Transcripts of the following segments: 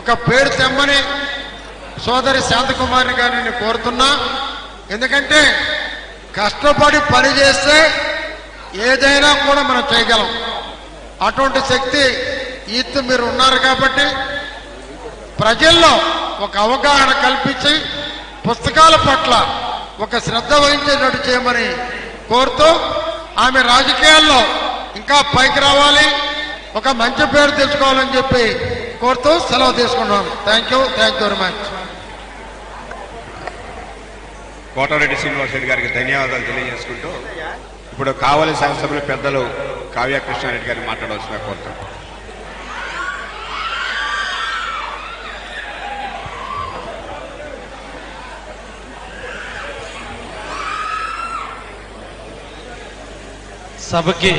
ఒక పేరు తెమ్మని సోదరి శాంతకుమారిని గారిని కోరుతున్నా. ఎందుకంటే కష్టపడి పని చేస్తే ఏదైనా కూడా మనం చేయగలం. అటువంటి శక్తి ఈత్ మీరు ఉన్నారు కాబట్టి ప్రజల్లో ఒక అవగాహన కల్పించి పుస్తకాల పట్ల ఒక శ్రద్ధ వహించేటట్టు చేయమని కోరుతూ ఆమె రాజకీయాల్లో ఇంకా పైకి రావాలి. ఒక మంచి పేరు తెచ్చుకోవాలని చెప్పి కోరుతూ సెలవు తీసుకున్నాం. Thank you thank you very much Kotareddy Srinivas Reddy గారికి ధన్యవాదాలు తెలియజేసుకుంటూ ఇప్పుడు కావలి శాసనసభ్యులు పెద్దలు కావ్య కృష్ణారెడ్డి గారిని మాట్లాడవలసిన కోరుతాం. సభకి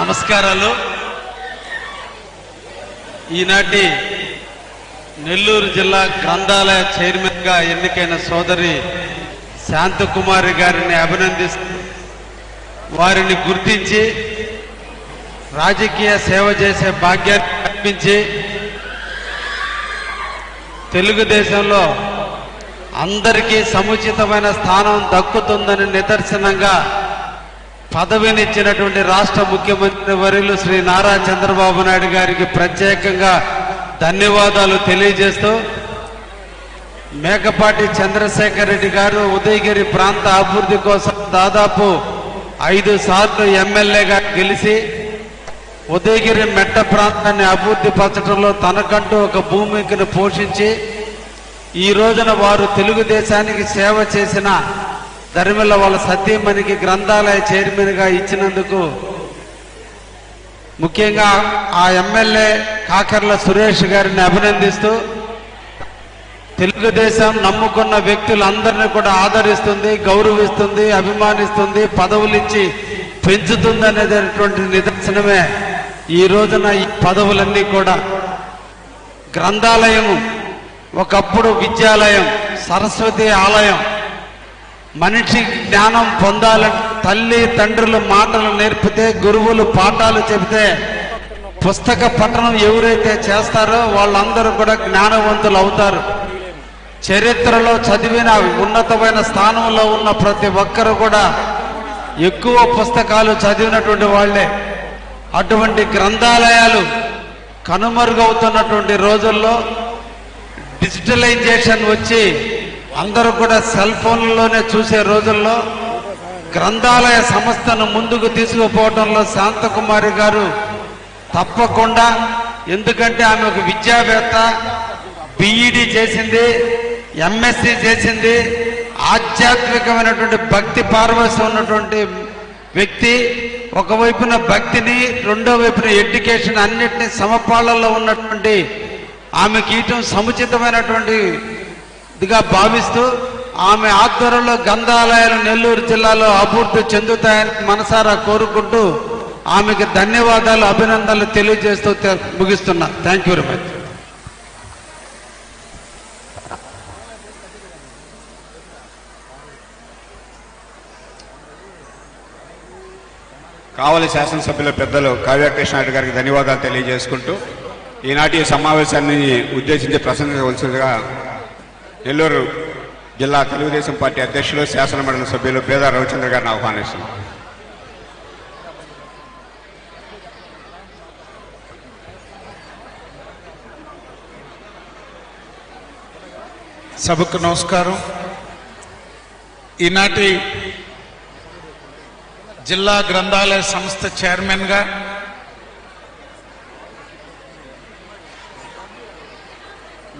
నమస్కారాలు. ఈనాటి నెల్లూరు జిల్లా గ్రంథాలయ చైర్మన్గా ఎన్నికైన సోదరి శాంతకుమారి గారిని అభినందిస్తూ వారిని గుర్తించి రాజకీయ సేవ చేసే భాగ్యాన్ని కల్పించి తెలుగుదేశంలో అందరికీ సముచితమైన స్థానం దక్కుతుందని నిదర్శనంగా పదవినిచ్చినటువంటి రాష్ట్ర ముఖ్యమంత్రి వర్యులు శ్రీ నారా చంద్రబాబు నాయుడు గారికి ప్రత్యేకంగా ధన్యవాదాలు తెలియజేస్తూ మేకపాటి చంద్రశేఖర్ రెడ్డి గారు ఉదయగిరి ప్రాంత అభివృద్ధి కోసం దాదాపు ఐదు సార్లు ఎమ్మెల్యేగా గెలిచి ఉదయగిరి మెట్ట ప్రాంతాన్ని అభివృద్ధి పరచడంలో తనకంటూ ఒక భూమికను పోషించి ఈ రోజున వారు తెలుగుదేశానికి సేవ చేసిన ధర్మిల వాళ్ళ సతీమణికి గ్రంథాలయ చైర్మన్గా ఇచ్చినందుకు ముఖ్యంగా ఆ ఎమ్మెల్యే కాకర్ల సురేష్ గారిని అభినందిస్తూ తెలుగుదేశం నమ్ముకున్న వ్యక్తులందరినీ కూడా ఆదరిస్తుంది గౌరవిస్తుంది అభిమానిస్తుంది పదవులిచ్చి పెంచుతుంది అనేటటువంటి నిదర్శనమే ఈ రోజున ఈ పదవులన్నీ కూడా. గ్రంథాలయము ఒకప్పుడు విద్యాలయం సరస్వతి ఆలయం మనిషి జ్ఞానం పొందాలని తల్లి తండ్రులు మాటలు నేర్పితే గురువులు పాఠాలు చెబితే పుస్తక పఠనం ఎవరైతే చేస్తారో వాళ్ళందరూ కూడా జ్ఞానవంతులు అవుతారు. చరిత్రలో చదివిన ఉన్నతమైన స్థానంలో ఉన్న ప్రతి ఒక్కరు కూడా ఎక్కువ పుస్తకాలు చదివినటువంటి వాళ్ళే. అటువంటి గ్రంథాలయాలు కనుమరుగవుతున్నటువంటి రోజుల్లో డిజిటలైజేషన్ వచ్చి అందరూ కూడా సెల్ ఫోన్లలోనే చూసే రోజుల్లో గ్రంథాలయ సంస్థను ముందుకు తీసుకుపోవడంలో శాంతకుమారి గారు తప్పకుండా ఎందుకంటే ఆమె ఒక విద్యావేత్త బిఈడి చేసింది ఎంఎస్సి చేసింది ఆధ్యాత్మికమైనటువంటి భక్తి పార్వశ్యం ఉన్నటువంటి వ్యక్తి ఒకవైపున భక్తిని రెండో వైపున ఎడ్యుకేషన్ అన్నిటినీ సమపాళ్ళలో ఉన్నటువంటి ఆమెకి ఇయటం సముచితమైనటువంటి ఇదిగా భావిస్తూ ఆమె ఆధ్వర్యంలో గంధాలయాలు నెల్లూరు జిల్లాలో అభివృద్ధి చెందుతాయని మనసారా కోరుకుంటూ ఆమెకి ధన్యవాదాలు అభినందనలు తెలియజేస్తూ ముగిస్తున్నా. Thank you very much Kavali శాసనసభ్యుల పెద్దలు కావ్యకృష్ణ నాయుడు గారికి ధన్యవాదాలు తెలియజేసుకుంటూ ఈనాటి సమావేశాన్ని ఉద్దేశించి ప్రసంగించవలసిందిగా నెల్లూరు జిల్లా తెలుగుదేశం పార్టీ అధ్యక్షులు శాసనమండలి సభ్యులు పేద రవిచంద్ర గారిని ఆహ్వానిస్తున్నారు సభకు నమస్కారం. ఈనాటి జిల్లా గ్రంథాలయ సంస్థ చైర్మన్గా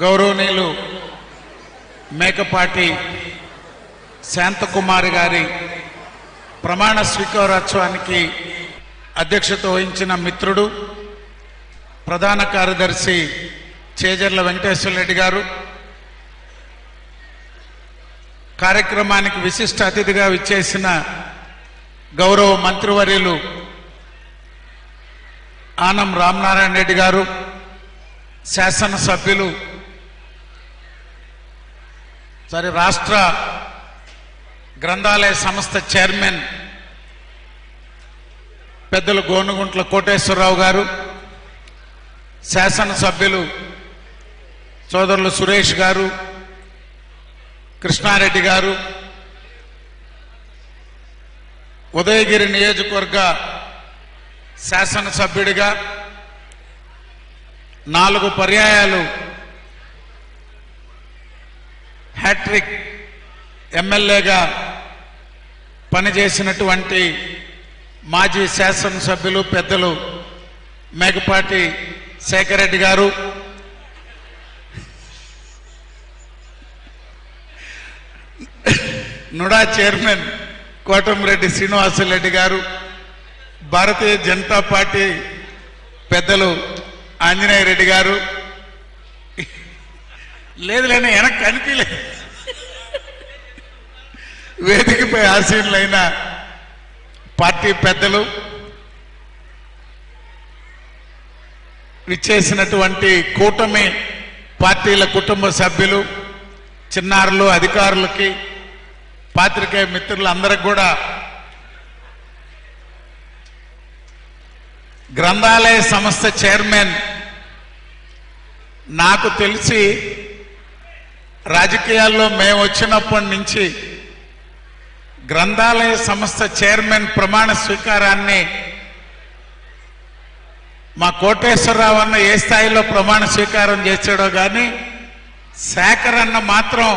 గౌరవనీయులు మేకపాటి శాంతకుమారి గారి ప్రమాణ స్వీకారోత్సవానికి అధ్యక్షత వహించిన మిత్రుడు ప్రధాన కార్యదర్శి చేజర్ల వెంకటేశ్వర రెడ్డి గారు. కార్యక్రమానికి విశిష్ట అతిథిగా విచ్చేసిన గౌరవ మంత్రివర్యులు ఆనం రామనారాయణ రెడ్డి గారు శాసనసభ్యులు సరే రాష్ట్ర గ్రంథాలయ సంస్థ చైర్మన్ పెద్దలు గోనుగుంట్ల కోటేశ్వరరావు గారు శాసనసభ్యులు సోదరులు సురేష్ గారు కృష్ణారెడ్డి గారు ఉదయగిరి నియోజకవర్గ శాసనసభ్యుడిగా నాలుగు పర్యాయాలు హ్యాట్రిక్ ఎమ్మెల్యేగా పనిచేసినటువంటి మాజీ శాసనసభ్యులు పెద్దలు మేకపాటి శేఖర్ రెడ్డి గారు. నుడా చైర్మన్ కోటంరెడ్డి శ్రీనివాసరెడ్డి గారు. భారతీయ జనతా పార్టీ పెద్దలు ఆంజనేయ రెడ్డి గారు. లేదులేనా వెనక్కి కనిపించలేదు వేదికపై ఆసీనులైన పార్టీ పెద్దలు విచ్చేసినటువంటి కూటమి పార్టీల కుటుంబ సభ్యులు చిన్నారులు అధికారులకి పాత్రికేయ మిత్రులందరికి కూడా గ్రంథాలయ సంస్థ చైర్మన్ నాకు తెలిసి రాజకీయాల్లో మేము వచ్చినప్పటి నుంచి గ్రంథాలయ సంస్థ చైర్మన్ ప్రమాణ స్వీకారాన్ని మా కోటేశ్వరరావు అన్న ఏ స్థాయిలో ప్రమాణ స్వీకారం చేశాడో కానీ శేఖర్ అన్న మాత్రం